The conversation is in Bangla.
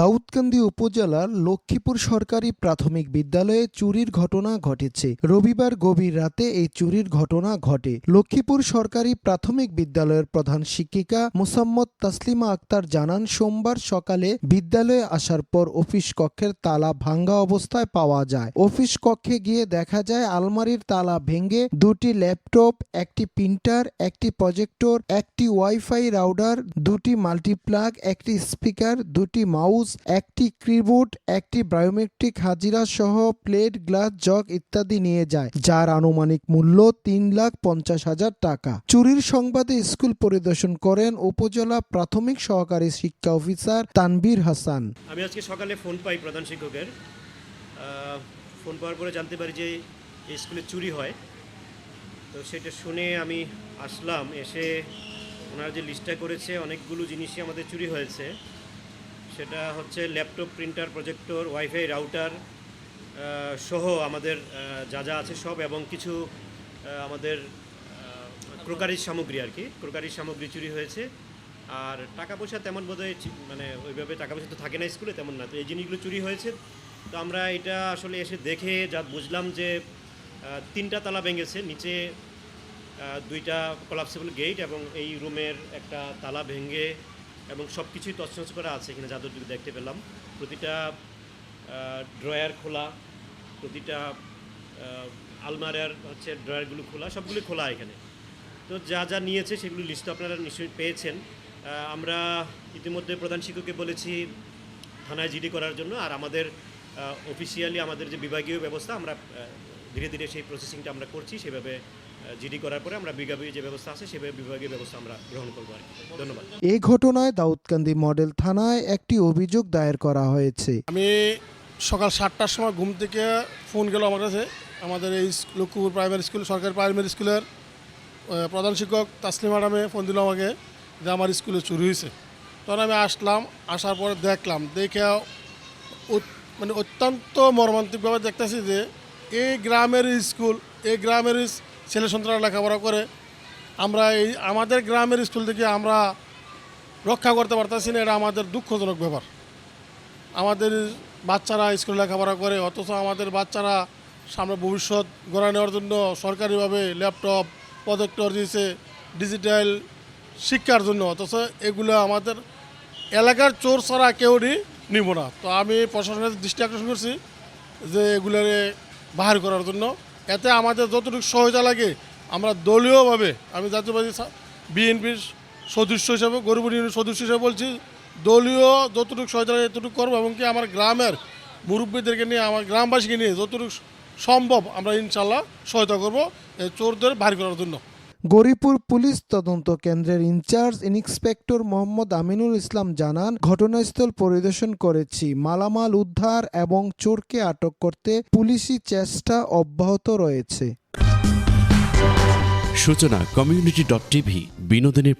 দাউদকান্দি উপজেলার লক্ষ্মীপুর সরকারি প্রাথমিক বিদ্যালয়ে চুরির ঘটনা ঘটেছে। রবিবার গভীর রাতে এই চুরির ঘটনা ঘটে। লক্ষ্মীপুর সরকারি প্রাথমিক বিদ্যালয়ের প্রধান শিক্ষিকা মোসাম্মদ তাসলিমা আক্তার জানান, সোমবার সকালে বিদ্যালয়ে আসার পর অফিস কক্ষের তালা ভাঙ্গা অবস্থায় পাওয়া যায়। অফিস কক্ষে গিয়ে দেখা যায়, আলমারির তালা ভেঙে দুটি ল্যাপটপ, একটি প্রিন্টার, একটি প্রজেক্টর, একটি ওয়াইফাই রাউডার, দুটি মাল্টিপ্লাগ, একটি স্পিকার, দুটি মাউস একটি কিবোর্ড একটি বায়োমেট্রিক হাজিরা সহ প্লেট, গ্লাস, জগ ইত্যাদি নিয়ে যায়, যার আনুমানিক মূল্য তিন লাখ পঞ্চাশ হাজার টাকা। চুরির সংবাদে স্কুল পরিদর্শন করেন উপজেলা প্রাথমিক সহকারী শিক্ষা অফিসার তানবীর হাসান। আমি আজকে সকালে ফোন পাই প্রধান শিক্ষকের। ফোন পাওয়ার পরে জানতে পারি যে স্কুলে চুরি হয়। তো সেটা শুনে আমি আসলাম, এসে ওনারা যে লিস্টটা করেছে, অনেকগুলো জিনিসই আমাদের চুরি হয়েছে। সেটা হচ্ছে laptop, printer, projector, wifi, router সহ আমাদের যা যা আছে সব এবং কিছু আমাদের ক্রোকারির সামগ্রী আর কি। ক্রোকারির সামগ্রী চুরি হয়েছে। আর টাকা পয়সা তেমন বোধহয় মানে ওইভাবে টাকা পয়সা তো থাকে না স্কুলে, তেমন না। তো এই জিনিসগুলো চুরি হয়েছে। তো আমরা এটা আসলে এসে দেখে যা বুঝলাম যে তিনটা তালা ভেঙেছে। নিচে দুইটা কলাপসেবল গেট এবং এই রুমের একটা তালা ভেঙে এবং সব কিছুই তছনছ করা আছে এখানে যাদের দেখতে পেলাম। প্রতিটা ড্রয়ার খোলা, প্রতিটা আলমারির হচ্ছে ড্রয়ারগুলো খোলা সবগুলো খোলা এখানে। তো যা যা নিয়েছে সেগুলো লিস্ট আপনারা নিশ্চয়ই পেয়েছেন। আমরা ইতিমধ্যে প্রধান শিক্ষককে বলেছি থানায় জিডি করার জন্য, আর আমাদের অফিসিয়ালি আমাদের যে বিভাগীয় ব্যবস্থা, আমরা ধীরে ধীরে সেই প্রসেসিংটা আমরা করছি সেভাবে জিডি করার পরে আমরা বিভাগীয় যে ব্যবস্থা আছে সেভাবে বিভাগীয় ব্যবস্থা আমরা গ্রহণ করব আর কি। ধন্যবাদ। এই ঘটনায় দাউদকান্দি মডেল থানায় একটি অভিযোগ দায়ের করা হয়েছে। আমি সকাল সাতটার সময় ঘুম থেকে ফোন গেল আমার কাছে। আমাদের এই লক্ষ্মীপুর প্রাইমারি স্কুল সরকারি প্রাইমারি স্কুলের প্রধান শিক্ষক তাসলিম ম্যাডামে ফোন দিল আমাকে যে আমার স্কুলে চুরি হয়েছে। তখন আমি আসলাম আসার পরে দেখলাম দেখে মানে অত্যন্ত মর্মান্তিকভাবে দেখতেছি যে এই গ্রামের স্কুল এই গ্রামের ছেলে সন্তানরা লেখাপড়া করে। আমরা এই, আমাদের গ্রামের স্কুল থেকে আমরা রক্ষা করতে পারতেছি না, এটা আমাদের দুঃখজনক ব্যাপার। আমাদের বাচ্চারা স্কুলে লেখাপড়া করে, অথচ আমাদের বাচ্চারা সামনে ভবিষ্যৎ গড়া নেওয়ার জন্য সরকারিভাবে ল্যাপটপ, প্রজেক্টর দিয়েছে, ডিজিটাল শিক্ষার জন্য। অথচ এগুলো আমাদের এলাকার চোর ছাড়া কেউই নিব না। তো আমি প্রশাসনের দৃষ্টি আকর্ষণ করছি যে এগুলোরে বাহির করার জন্য। এতে আমাদের যতটুকু সহায়তা লাগে, আমরা দলীয়ভাবে, আমি জাতীয়বাদী বিএনপির সদস্য হিসাবে, গরিব ইউনিয়নের সদস্য হিসেবে বলছি, দলীয় যতটুকু সহায়তা লাগে এতটুকু করব এবং কি আমার গ্রামের মুরব্বীদেরকে নিয়ে, আমার গ্রামবাসীকে নিয়ে যতটুকু সম্ভব আমরা ইনশাল্লাহ সহায়তা করব এই চোরদের বাহির করার জন্য। গরিপুর পুলিশ তদন্ত কেন্দ্রের ইনচার্জ ইন্সপেক্টর মোহাম্মদ আমিনুল ইসলাম জানান, ঘটনাস্থল পরিদর্শন করেছি। মালামাল উদ্ধার এবং চোরকে আটক করতে পুলিশি চেষ্টা অব্যাহত রয়েছে। সূচনা, কমিউনিটি ডট টিভি, বিনোদনের